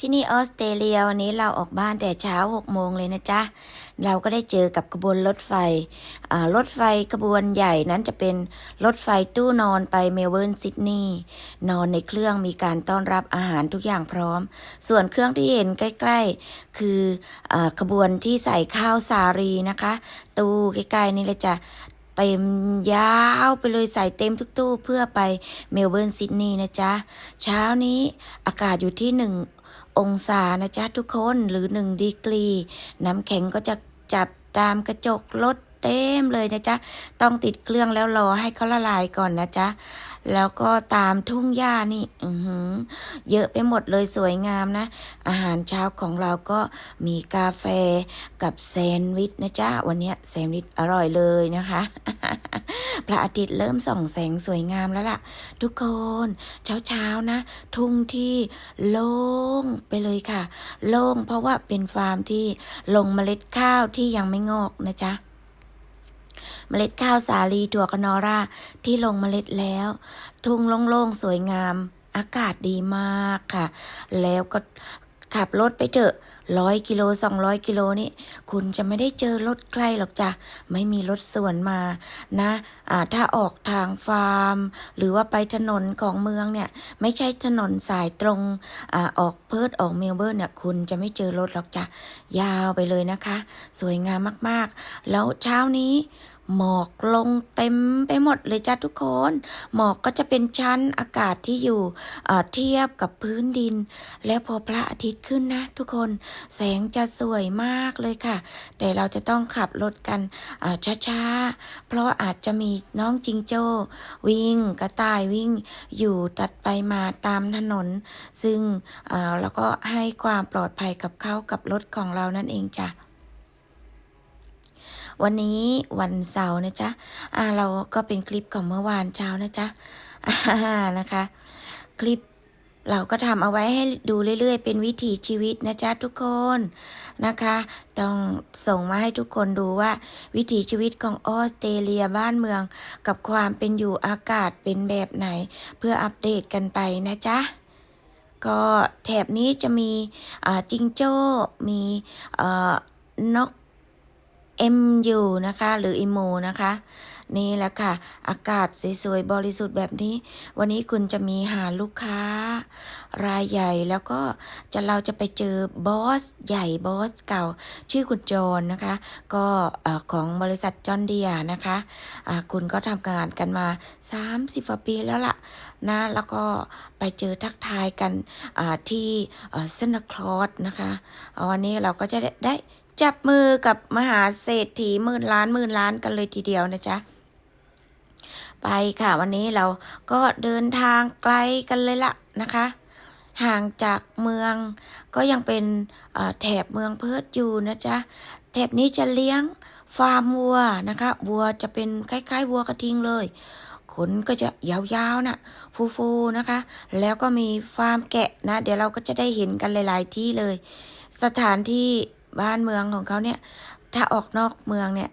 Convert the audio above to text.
ที่นี่ออสเตรเลียวันนี้เราออกบ้านแต่เช้า6โมงเลยนะจ๊ะ เราก็ได้เจอกับขบวนรถไฟรถไฟขบวนใหญ่นั้นจะเป็นรถไฟตู้นอนไปเมลเบิร์นซิดนีย์นอนในเครื่องมีการต้อนรับอาหารทุกอย่างพร้อม ส่วนเครื่องที่เห็นใกล้ ๆ คืออขบวนที่ใส่ข้าวสารีนะคะ ตู้ใกล้ๆนี่เลยจ้ะ เต็มยาวไปเลยใส่เต็มทุกตู้เพื่อไปเมลเบิร์นซิดนีย์นะจ๊ะ เช้านี้อากาศอยู่ที่หนึ่งองศานะจ๊ะทุกคนหรือหนึ่งดีกรี น้ำแข็งก็จะจับตามกระจกรถ เต็มเลยนะจ๊ะ ต้องติดเครื่องแล้วรอให้เขาละลายก่อนนะจ๊ะ แล้วก็ตามทุ่งหญ้านี่อือหือเยอะไปหมดเลยสวยงามนะ อาหารเช้าของเราก็มีกาแฟกับแซนด์วิชนะจ๊ะ วันนี้แซนด์วิชอร่อยเลยนะคะ พระอาทิตย์เริ่มส่องแสงสวยงามแล้วล่ะ ทุกคนเช้าๆนะ ทุ่งที่โล่งไปเลยค่ะ โล่งเพราะว่าเป็นฟาร์มที่ลงเมล็ดข้าวที่ยังไม่งอกนะจ๊ะ เมล็ดข้าวสาลีถั่วกนอราที่ลงเมล็ดแล้ว ทุ่งโล่งๆสวยงาม อากาศดีมากค่ะ แล้วก็ขับรถไปเถอะร้อยกิโลสองร้อยกิโลนี่คุณจะไม่ได้เจอรถใกล้หรอกจ้ะไม่มีรถสวนมานะอ่าถ้าออกทางฟาร์ม หรือว่าไปถนนของเมืองเนี่ย ไม่ใช่ถนนสายตรงอาออกเพิร์ดออกเมลเบิร์นเนี่ยคุณจะไม่เจอรถหรอกจ้ะยาวไปเลยนะคะ สวยงามมากๆ แล้วเช้านี้ หมอกลงเต็มไปหมดเลยจ้าทุกคน หมอกก็จะเป็นชั้นอากาศที่อยู่เทียบกับพื้นดิน แล้วพอพระอาทิตย์ขึ้นนะ ทุกคน แสงจะสวยมากเลยค่ะ แต่เราจะต้องขับรถกันช้าๆ เพราะอาจจะมีน้องจิงโจ้วิ่งกระต่ายวิ่งอยู่ตัดไปมาตามถนน ซึ่งเอ่อแล้วก็ให้ความปลอดภัยกับเขากับรถของเรานั่นเองจ้ะ วันนี้วันเสาร์นะจ๊ะอ่าเราก็เป็นคลิปของเมื่อวานเช้านะจ๊ะอ่านะคะ คลิปเราก็ทำเอาไว้ให้ดูเรื่อยๆ เป็นวิถีชีวิตนะจ๊ะทุกคนนะคะ ต้องส่งมาให้ทุกคนดูว่า วิถีชีวิตของออสเตรเลียบ้านเมือง กับความเป็นอยู่อากาศเป็นแบบไหน เพื่ออัปเดตกันไปนะจ๊ะก็แถบนี้จะมีจิงโจ้ มีนก MU นะคะ หรืออิโมนะคะ นี่แหละค่ะ อากาศสวยๆ บริสุทธิ์แบบนี้ วันนี้คุณจะมีหาลูกค้า รายใหญ่แล้วก็จะเราจะไปเจอบอสใหญ่บอสเก่า ชื่อคุณจรนะคะ ก็ของบริษัทจอนเดียนะคะอ่าคุณก็ทำงานกันมา 30กว่าปีแล้วล่ะนะแล้วก็ไปเจอทักทายกันที่เซนคลอสนะคะ วันนี้เราก็จะได้ได้ จับมือกับมหาเศรษฐีหมื่นล้านหมื่นล้านกันเลยทีเดียวนะจ๊ะ ไปค่ะวันนี้เราก็เดินทางไกลกันเลยละนะคะ ห่างจากเมืองก็ยังเป็นแถบเมืองเพิร์ทอยู่นะจ๊ะ แถบนี้จะเลี้ยงฟาร์มวัวนะคะวัวจะเป็นคล้ายๆวัวกระทิงเลยขนก็จะยาวๆน่ะ ฟูๆนะคะ แล้วก็มีฟาร์มแกะนะ เดี๋ยวเราก็จะได้เห็นกันหลาย ๆ ที่เลย สถานที่ บ้านเมืองของเขาเนี่ย ถ้าออกนอกเมืองเนี่ย